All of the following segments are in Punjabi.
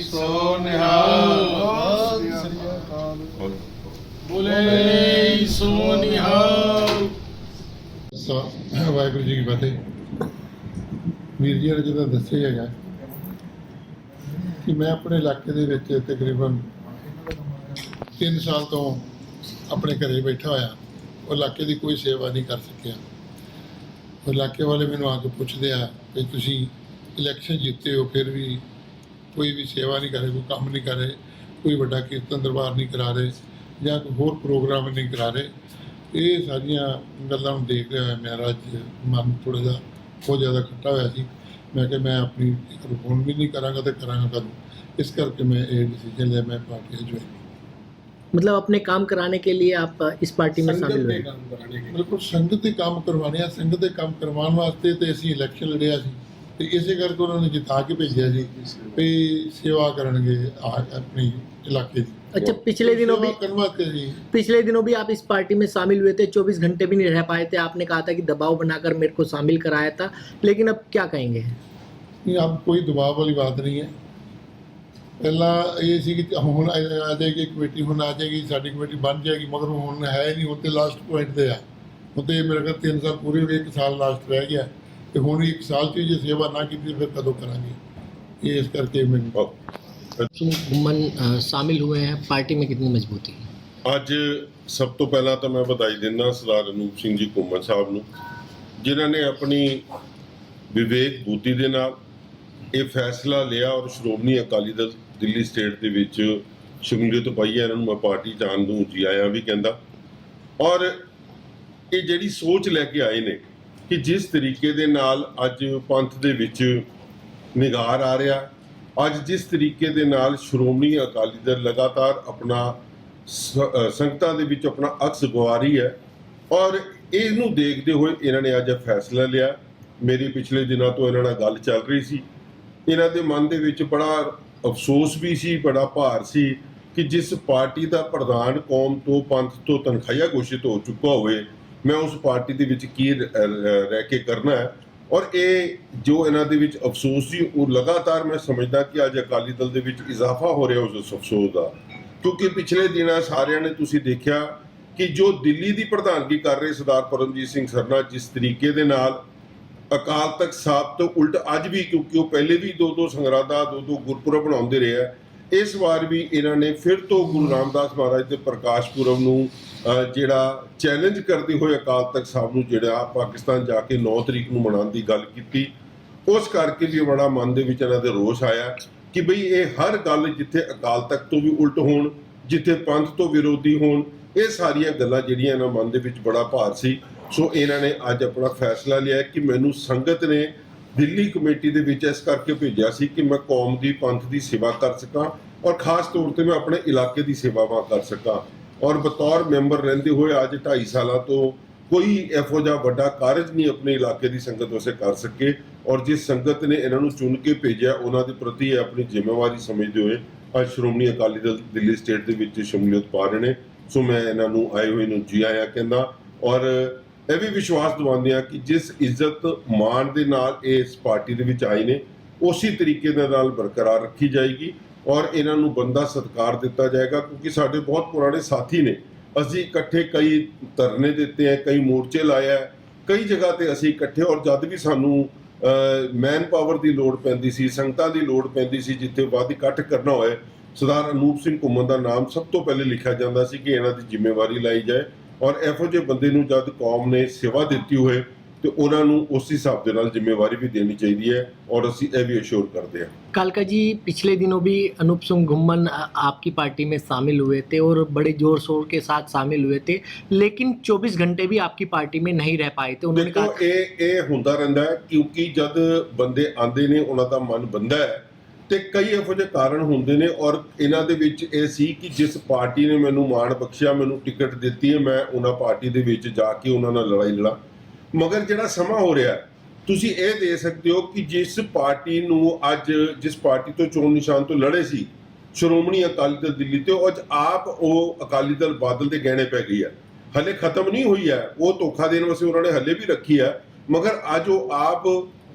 ਸੋ ਨਿਹਾਲ। ਬੋਲੇ ਸੋ ਨਿਹਾਲ। ਸਾ- ਵਾਹਿਗੁਰੂ ਜੀ ਕੀ ਫਤਿਹ। ਵੀਰ ਜੀ ਨੇ ਜਦੋਂ ਦੱਸਿਆ ਹੈਗਾ ਕਿ ਮੈਂ ਆਪਣੇ ਇਲਾਕੇ ਦੇ ਵਿੱਚ ਤਕਰੀਬਨ 3 ਸਾਲ ਤੋਂ ਆਪਣੇ ਘਰੇ ਬੈਠਾ ਹੋਇਆ। ਉਹ ਇਲਾਕੇ ਦੀ ਕੋਈ ਸੇਵਾ ਨਹੀਂ ਕਰ ਸਕਿਆ। ਉਹ ਇਲਾਕੇ ਵਾਲੇ ਮੈਨੂੰ ਆ ਕੇ ਪੁੱਛਦੇ ਆ ਕਿ ਤੁਸੀਂ ਇਲੈਕਸ਼ਨ ਜਿੱਤੇ ਹੋ, ਫਿਰ ਵੀ ਕੋਈ ਵੀ ਸੇਵਾ ਨਹੀਂ ਕਰੇ ਕੋਈ ਕੰਮ ਨਹੀਂ ਕਰੇ ਕੋਈ ਵੱਡਾ ਕੀਰਤਨ ਦਰਬਾਰ ਨਹੀਂ ਕਰਾ ਰਹੇ ਜਾਂ ਕੋਈ ਹੋਰ ਪ੍ਰੋਗਰਾਮ ਨਹੀਂ ਕਰਾ ਰਹੇ ਇਹ ਸਾਰੀਆਂ ਗੱਲਾਂ ਨੂੰ ਦੇਖ ਰਿਹਾ ਹੋਇਆ ਮੇਰਾ ਅੱਜ ਮਨ ਥੋੜਾ ਜਿਹਾ ਬਹੁਤ ਜ਼ਿਆਦਾ ਖੱਟਾ ਹੋਇਆ ਸੀ ਮੈਂ ਕਿਹਾ ਮੈਂ ਆਪਣੀ ਹੁਣ ਵੀ ਨਹੀਂ ਕਰਾਂਗਾ ਤੇ ਕਰਾਂਗਾ ਕਦੋਂ ਇਸ ਕਰਕੇ ਮੈਂ ਇਹ ਡਿਸੀਜਨ ਲਿਆ ਮੈਂ ਪਾਰਟੀ ਜੁਆਇਨ मतलब अपने काम कराने के लिए आप इस पार्टी में शामिल हुए ਬਿਲਕੁਲ ਸੰਗਤ ਦੇ ਕੰਮ ਕਰਵਾਉਣੇ ਆ ਸੰਗਤ ਦੇ ਕੰਮ ਕਰਵਾਉਣ ਵਾਸਤੇ ਤੇ ਅਸੀਂ ਇਲੈਕਸ਼ਨ ਲੜਿਆ ਸੀ ਤੇ ਇਸੇ ਕਰਕੇ ਉਹਨਾਂ ਨੇ ਜਿਤਾ ਕੇ ਭੇਜਿਆ ਸੀ ਵੀ ਸੇਵਾ ਕਰਨਗੇ ਆ ਆਪਣੀ ਇਲਾਕੇ ਦੀ अच्छा पिछले दिनों भी ਸੇਵਾ ਕਰਨ ਵਾਸਤੇ ਜੀ पिछले दिनों भी आप इस पार्टी में शामिल हुए थे 24 घंटे भी नहीं रह पाए थे आपने कहा था कि दबाव बनाकर मेरे को शामिल कराया था लेकिन अब क्या कहेंगे ਨਹੀਂ ਆਪ ਕੋਈ ਦਬਾਅ ਵਾਲੀ ਬਾਤ ਨਹੀਂ ਹੈ ਪਹਿਲਾਂ ਇਹ ਸੀ ਕਿ ਹੁਣ ਆ ਆ ਜਾਏਗੀ ਕਮੇਟੀ ਹੁਣ ਆ ਜਾਏਗੀ ਸਾਡੀ ਕਮੇਟੀ ਬਣ ਜਾਏਗੀ ਮਗਰ ਹੁਣ ਹੈ ਹੀ ਨਹੀਂ ਹੁਣ ਤੇ ਲਾਸਟ ਪੁਆਇੰਟ ਤੇ ਆ ਹੁਣ ਤੇ ਮੇਰੇ ਕੋਲ 3 ਸਾਲ ਪੂਰੇ ਹੋ ਗਏ 1 ਸਾਲ ਲਾਸਟ ਰਹਿ ਗਿਆ ਤੇ ਹੁਣ ਇੱਕ ਸਾਲ ਚ ਜੇ ਸੇਵਾ ਨਾ ਕੀਤੀ ਫਿਰ ਕਦੋਂ ਕਰਾਂਗੇ? ਇਹ ਇਸ ਕਰਕੇ ਮੈਂ ਘੁੰਮਨ ਸ਼ਾਮਿਲ ਹੋਏ ਹੈ। ਪਾਰਟੀ ਮੇਂ ਕਿੰਨੀ ਮਜ਼ਬੂਤੀ ਹੈ? ਅੱਜ ਸਭ ਤੋਂ ਪਹਿਲਾਂ ਤਾਂ ਮੈਂ ਵਧਾਈ ਦਿੰਦਾ ਸਰਦਾਰ ਅਨੂਪ ਸਿੰਘ ਜੀ ਘੁੰਮਨ ਸਾਹਿਬ ਨੂੰ ਜਿਨ੍ਹਾਂ ਨੇ ਆਪਣੀ ਵਿਵੇਕ ਬੂਤੀ ਦੇ ਨਾਲ ਇਹ ਫੈਸਲਾ ਲਿਆ ਔਰ ਸ਼੍ਰੋਮਣੀ ਅਕਾਲੀ ਦਲ ਦਿੱਲੀ ਸਟੇਟ ਦੇ ਵਿੱਚ ਸ਼ਮੂਲੀਅਤ ਪਾਈ ਹੈ। ਇਹਨਾਂ ਨੂੰ ਮੈਂ ਪਾਰਟੀ ਜਾਣ ਨੂੰ ਜੀ ਆਇਆ ਵੀ ਕਹਿੰਦਾ। ਔਰ ਇਹ ਜਿਹੜੀ ਸੋਚ ਲੈ ਕੇ ਆਏ ਨੇ ਕਿ ਜਿਸ ਤਰੀਕੇ ਦੇ ਨਾਲ ਅੱਜ ਪੰਥ ਦੇ ਵਿੱਚ ਨਿਗਾਰ ਆ ਰਿਹਾ, ਅੱਜ ਜਿਸ ਤਰੀਕੇ ਦੇ ਨਾਲ ਸ਼੍ਰੋਮਣੀ ਅਕਾਲੀ ਦਲ ਲਗਾਤਾਰ ਆਪਣਾ ਸੰਗਤਾਂ ਦੇ ਵਿੱਚ ਆਪਣਾ ਅਕਸ ਗਵਾ ਰਹੀ ਹੈ ਔਰ ਇਹਨੂੰ ਦੇਖਦੇ ਹੋਏ ਇਹਨਾਂ ਨੇ ਅੱਜ ਫੈਸਲਾ ਲਿਆ। ਮੇਰੀ ਪਿਛਲੇ ਦਿਨਾਂ ਤੋਂ ਇਹਨਾਂ ਨਾਲ ਗੱਲ ਚੱਲ ਰਹੀ ਸੀ। ਇਹਨਾਂ ਦੇ ਮਨ ਦੇ ਵਿੱਚ ਬੜਾ ਅਫਸੋਸ ਵੀ ਸੀ, ਬੜਾ ਭਾਰ ਸੀ ਕਿ ਜਿਸ ਪਾਰਟੀ ਦਾ ਪ੍ਰਧਾਨ ਕੌਮ ਤੋਂ, ਪੰਥ ਤੋਂ ਤਨਖਾਹਿਆ ਘੋਸ਼ਿਤ ਹੋ ਚੁੱਕਾ ਹੋਵੇ ਮੈਂ ਉਸ ਪਾਰਟੀ ਦੇ ਵਿੱਚ ਕੀ ਰਹਿ ਕੇ ਕਰਨਾ ਹੈ? ਔਰ ਇਹ ਜੋ ਇਹਨਾਂ ਦੇ ਵਿੱਚ ਅਫਸੋਸ ਸੀ, ਉਹ ਲਗਾਤਾਰ ਮੈਂ ਸਮਝਦਾ ਕਿ ਅੱਜ ਅਕਾਲੀ ਦਲ ਦੇ ਵਿੱਚ ਇਜ਼ਾਫਾ ਹੋ ਰਿਹਾ ਉਸ ਅਫਸੋਸ ਦਾ। ਕਿਉਂਕਿ ਪਿਛਲੇ ਦਿਨਾਂ ਸਾਰਿਆਂ ਨੇ ਤੁਸੀਂ ਦੇਖਿਆ ਕਿ ਜੋ ਦਿੱਲੀ ਦੀ ਪ੍ਰਧਾਨਗੀ ਕਰ ਰਹੇ ਸਰਦਾਰ ਪਰਮਜੀਤ ਸਿੰਘ ਸਰਨਾ ਜਿਸ ਤਰੀਕੇ ਦੇ ਨਾਲ ਅਕਾਲ ਤਖਤ ਸਾਹਿਬ ਤੋਂ ਉਲਟ ਅੱਜ ਵੀ, ਕਿਉਂਕਿ ਉਹ ਪਹਿਲੇ ਵੀ ਦੋ ਦੋ ਸੰਗਰਾਦਾ, ਦੋ ਦੋ ਗੁਰਪੁਰਬ ਬਣਾਉਂਦੇ ਰਹੇ ਆ, ਇਸ ਵਾਰ ਵੀ ਇਹਨਾਂ ਨੇ ਫਿਰ ਤੋਂ ਗੁਰੂ ਰਾਮਦਾਸ ਮਹਾਰਾਜ ਦੇ ਪ੍ਰਕਾਸ਼ ਪੁਰਬ ਨੂੰ ਜਿਹੜਾ ਚੈਲੰਜ ਕਰਦੇ ਹੋਏ ਅਕਾਲ ਤਖਤ ਸਾਹਿਬ ਨੂੰ ਜਿਹੜਾ ਪਾਕਿਸਤਾਨ ਜਾ ਕੇ 9 ਤਰੀਕ ਨੂੰ ਮਨਾਉਣ ਦੀ ਗੱਲ ਕੀਤੀ, ਉਸ ਕਰਕੇ ਵੀ ਬੜਾ ਮਨ ਦੇ ਵਿੱਚ ਇਹਨਾਂ ਦੇ ਰੋਸ ਆਇਆ ਕਿ ਬਈ ਇਹ ਹਰ ਗੱਲ ਜਿੱਥੇ ਅਕਾਲ ਤਖਤ ਤੋਂ ਵੀ ਉਲਟ ਹੋਣ, ਜਿੱਥੇ ਪੰਥ ਤੋਂ ਵਿਰੋਧੀ ਹੋਣ, ਇਹ ਸਾਰੀਆਂ ਗੱਲਾਂ ਜਿਹੜੀਆਂ ਇਹਨਾਂ ਮਨ ਦੇ ਵਿੱਚ ਬੜਾ ਭਾਰ ਸੀ। ਸੋ ਇਹਨਾਂ ਨੇ ਅੱਜ ਆਪਣਾ ਫੈਸਲਾ ਲਿਆ ਕਿ ਮੈਨੂੰ ਸੰਗਤ ਨੇ ਦਿੱਲੀ ਕਮੇਟੀ ਦੇ ਵਿੱਚ ਇਸ ਕਰਕੇ ਭੇਜਿਆ ਸੀ ਕਿ ਮੈਂ ਕੌਮ ਦੀ, ਪੰਥ ਦੀ ਸੇਵਾ ਕਰ ਸਕਾਂ ਔਰ ਖਾਸ ਤੌਰ ਤੇ ਮੈਂ ਆਪਣੇ ਇਲਾਕੇ ਦੀ ਸੇਵਾਵਾਂ ਕਰ ਸਕਾਂ। ਔਰ ਬਤੌਰ ਮੈਂਬਰ ਰਹਿੰਦੇ ਹੋਏ ਅੱਜ 2.5 ਸਾਲਾਂ ਤੋਂ ਕੋਈ ਇਹੋ ਜਿਹਾ ਵੱਡਾ ਕਾਰਜ ਨਹੀਂ ਆਪਣੇ ਇਲਾਕੇ ਦੀ ਸੰਗਤ ਵਾਸਤੇ ਕਰ ਸਕੇ। ਔਰ ਜਿਸ ਸੰਗਤ ਨੇ ਇਹਨਾਂ ਨੂੰ ਚੁਣ ਕੇ ਭੇਜਿਆ, ਉਹਨਾਂ ਦੇ ਪ੍ਰਤੀ ਇਹ ਆਪਣੀ ਜ਼ਿੰਮੇਵਾਰੀ ਸਮਝਦੇ ਹੋਏ ਅੱਜ ਸ਼੍ਰੋਮਣੀ ਅਕਾਲੀ ਦਲ ਦਿੱਲੀ ਸਟੇਟ ਦੇ ਵਿੱਚ ਸ਼ਮੂਲੀਅਤ ਪਾ ਰਹੇ ਨੇ। ਸੋ ਮੈਂ ਇਹਨਾਂ ਨੂੰ ਆਏ ਹੋਏ ਨੂੰ ਜੀ ਆਇਆ ਕਹਿੰਦਾ, ਔਰ ਇਹ ਵੀ ਵਿਸ਼ਵਾਸ ਦਿਵਾਉਂਦੇ ਆ ਕਿ ਜਿਸ ਇੱਜ਼ਤ ਮਾਣ ਦੇ ਨਾਲ ਇਹ ਇਸ ਪਾਰਟੀ ਦੇ ਵਿੱਚ ਆਏ ਨੇ, ਉਸੇ ਤਰੀਕੇ ਦੇ ਨਾਲ ਬਰਕਰਾਰ ਰੱਖੀ ਜਾਏਗੀ। ਔਰ ਇਹਨਾਂ ਨੂੰ ਬੰਦਾ ਸਤਕਾਰ ਦਿੱਤਾ ਜਾਏਗਾ, ਕਿਉਂਕਿ ਸਾਡੇ ਬਹੁਤ ਪੁਰਾਣੇ ਸਾਥੀ ਨੇ। ਅਸੀਂ ਇਕੱਠੇ ਕਈ ਧਰਨੇ ਦਿੱਤੇ ਆ ਕਈ ਮੋਰਚੇ ਲਾਏ ਆ ਕਈ ਜਗ੍ਹਾ ਤੇ ਅਸੀਂ ਇਕੱਠੇ ਔਰ ਜਦ ਵੀ ਸਾਨੂੰ ਮੈਨ ਪਾਵਰ ਦੀ ਲੋੜ ਪੈਂਦੀ ਸੀ, ਸੰਗਤਾਂ ਦੀ ਲੋੜ ਪੈਂਦੀ ਸੀ, ਜਿੱਥੇ ਵੱਧ ਇਕੱਠ ਕਰਨਾ ਹੋਏ, ਸਰਦਾਰ ਅਨੂਪ ਸਿੰਘ ਘੁੰਮਣ ਦਾ ਨਾਮ ਸਭ ਤੋਂ ਪਹਿਲੇ ਲਿਖਿਆ ਜਾਂਦਾ ਸੀ ਕਿ ਇਹਨਾਂ ਦੀ ਜ਼ਿੰਮੇਵਾਰੀ ਲਈ ਜਾਏ। ਔਰ ਇਹੋ ਜਿਹੇ ਬੰਦੇ ਨੂੰ ਜਦ ਕੌਮ ਨੇ ਸੇਵਾ ਦਿੱਤੀ ਹੋਏ ਤੇ ਉਹਨਾਂ ਨੂੰ ਉਸ ਹਿਸਾਬ ਦੇ ਨਾਲ ਜ਼ਿੰਮੇਵਾਰੀ ਵੀ ਦੇਣੀ ਚਾਹੀਦੀ ਹੈ ਔਰ ਅਸੀਂ ਇਹ ਵੀ ਅਸ਼ੋਰ ਕਰਦੇ ਹਾਂ कालका जी पिछले दिनों भी अनूप सिंह घुम्मन अ, आपकी पार्टी में शामिल हुए थे और बड़े जोर शोर के साथ शामिल हुए थे लेकिन 24 घंटे भी आपकी पार्टी में नहीं रह पाए थे उन्होंने ਦੇਖੋ कहा ਇਹ ਇਹ ਹੁੰਦਾ ਰਹਿੰਦਾ ਹੈ ਕਿਉਂਕਿ ਜਦ ਬੰਦੇ ਆਂਦੇ ਨੇ ਉਹਨਾਂ ਦਾ ਮਨ ਬੰਦਾ ਹੈ ਤੇ ਕਈ ਇਹੋ ਜਿਹੇ ਕਾਰਨ ਹੁੰਦੇ ਨੇ ਔਰ ਇਹਨਾਂ ਦੇ ਵਿੱਚ ਇਹ ਸੀ ਕਿ ਜਿਸ ਪਾਰਟੀ ਨੇ ਮੈਨੂੰ ਮਾਣ ਬਖਸ਼ਿਆ ਮੈਨੂੰ ਟਿਕਟ ਦਿੱਤੀ ਹੈ ਮੈਂ ਉਹਨਾਂ ਪਾਰਟੀ ਦੇ ਵਿੱਚ ਜਾ ਕੇ ਉਹਨਾਂ ਨਾਲ ਲੜਾਈ ਲੜਾਂ ਮਗਰ ਜਿਹੜਾ ਸਮਾਂ ਹੋ ਰਿਹਾ, ਤੁਸੀਂ ਇਹ ਦੇ ਸਕਦੇ ਹੋ ਕਿ ਜਿਸ ਪਾਰਟੀ ਨੂੰ ਅੱਜ, ਜਿਸ ਪਾਰਟੀ ਤੋਂ ਚੋਣ ਨਿਸ਼ਾਨ ਤੋਂ ਲੜੇ ਸੀ, ਸ਼੍ਰੋਮਣੀ ਅਕਾਲੀ ਦਲ ਦਿੱਲੀ ਤੇ ਉਹ ਅੱਜ ਆਪ ਉਹ ਅਕਾਲੀ ਦਲ ਬਾਦਲ ਦੇ ਗਹਿਣੇ ਪੈ ਗਈ ਹੈ। ਹਲੇ ਖਤਮ ਨਹੀਂ ਹੋਈ ਹੈ, ਉਹ ਧੋਖਾ ਦੇਣ ਵਾਸਤੇ ਉਹਨਾਂ ਨੇ ਹਲੇ ਵੀ ਰੱਖੀ ਹੈ, ਮਗਰ ਅੱਜ ਉਹ ਆਪ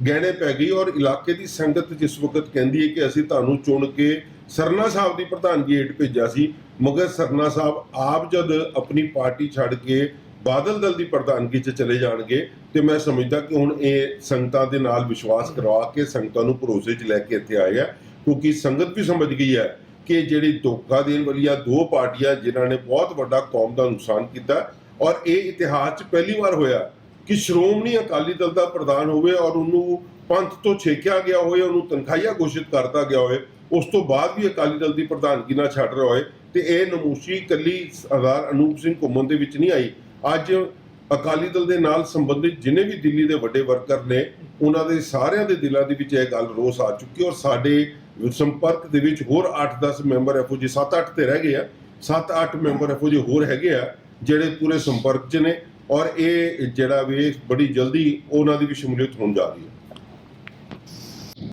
ਗਹਿਣੇ ਪੈ ਗਈ ਔਰ ਇਲਾਕੇ ਦੀ ਸੰਗਤ ਜਿਸ ਵਕਤ ਕਹਿੰਦੀ ਹੈ ਕਿ ਅਸੀਂ ਤੁਹਾਨੂੰ ਚੁਣ ਕੇ ਸਰਨਾ ਸਾਹਿਬ ਦੀ ਪ੍ਰਧਾਨਗੀ ਹੇਠ ਭੇਜਿਆ ਸੀ, ਮਗਰ ਸਰਨਾ ਸਾਹਿਬ ਆਪ ਜਦ ਆਪਣੀ ਪਾਰਟੀ ਛੱਡ ਕੇ ਬਾਦਲ ਦਲ ਦੀ ਪ੍ਰਧਾਨਗੀ 'ਚ ਚਲੇ ਜਾਣਗੇ ਤੇ ਮੈਂ ਸਮਝਦਾ ਕਿ ਹੁਣ ਇਹ ਸੰਗਤਾਂ ਦੇ ਨਾਲ ਵਿਸ਼ਵਾਸ ਕਰਵਾ ਕੇ ਸੰਗਤਾਂ ਨੂੰ ਭਰੋਸੇ 'ਚ ਲੈ ਕੇ ਇੱਥੇ ਆਏ ਆ, ਕਿਉਂਕਿ ਸੰਗਤ ਵੀ ਸਮਝ ਗਈ ਹੈ ਕਿ ਜਿਹੜੀ ਧੋਖਾ ਦੇਣ ਵਾਲੀਆਂ ਦੋ ਪਾਰਟੀਆਂ ਜਿਨ੍ਹਾਂ ਨੇ ਬਹੁਤ ਵੱਡਾ ਕੌਮ ਦਾ ਨੁਕਸਾਨ ਕੀਤਾ ਔਰ ਇਹ ਇਤਿਹਾਸ 'ਚ ਪਹਿਲੀ ਵਾਰ ਹੋਇਆ ਕਿ ਸ਼੍ਰੋਮਣੀ ਅਕਾਲੀ ਦਲ ਦਾ ਪ੍ਰਧਾਨ ਹੋਵੇ ਔਰ ਉਹਨੂੰ ਪੰਥ ਤੋਂ ਛੇਕਿਆ ਗਿਆ ਹੋਵੇ, ਉਹਨੂੰ ਤਨਖਾਹੀਆ ਘੋਸ਼ਿਤ ਕਰਤਾ ਗਿਆ ਹੋਵੇ, ਉਸ ਤੋਂ ਬਾਅਦ ਵੀ ਅਕਾਲੀ ਦਲ ਦੀ ਪ੍ਰਧਾਨਗੀ ਨਾਲ ਛੱਡ ਰਿਹਾ ਹੋਏ ਤੇ ਇਹ ਨਮੂਸ਼ੀ ਕੱਲੀ ਸਰਦਾਰ ਅਨੂਪ ਸਿੰਘ ਘੁੰਮਣ ਦੇ ਵਿੱਚ ਨਹੀਂ ਆਈ। ਅੱਜ ਅਕਾਲੀ ਦਲ ਦੇ ਨਾਲ ਸੰਬੰਧਿਤ ਜਿਨੇ ਵੀ ਦਿੱਲੀ ਦੇ ਵੱਡੇ ਵਰਕਰ ਨੇ, ਉਹਨਾਂ ਦੇ ਸਾਰਿਆਂ ਦੇ ਦਿਲਾਂ ਦੇ ਵਿੱਚ ਇਹ ਗੱਲ ਰੋਸ ਆ ਚੁੱਕੀ ਔਰ ਸਾਡੇ ਸੰਪਰਕ ਦੇ ਵਿੱਚ ਹੋਰ 8-10 ਮੈਂਬਰ ਇਹੋ ਜਿਹੇ 7-8 ਤੇ ਰਹਿ ਗਏ ਆ 7-8 ਮੈਂਬਰ ਇਹੋ ਜਿਹੇ ਹੋਰ ਹੈਗੇ ਆ, ਜਿਹੜੇ ਪੂਰੇ ਸੰਪਰਕ 'ਚ ਨੇ ਔਰ ਇਹ ਜਿਹੜਾ ਵੀ ਬੜੀ ਜਲਦੀ ਉਹਨਾਂ ਦੀ ਵੀ ਸ਼ਮੂਲੀਅਤ ਹੋਣ ਜਾ ਰਹੀ ਹੈ।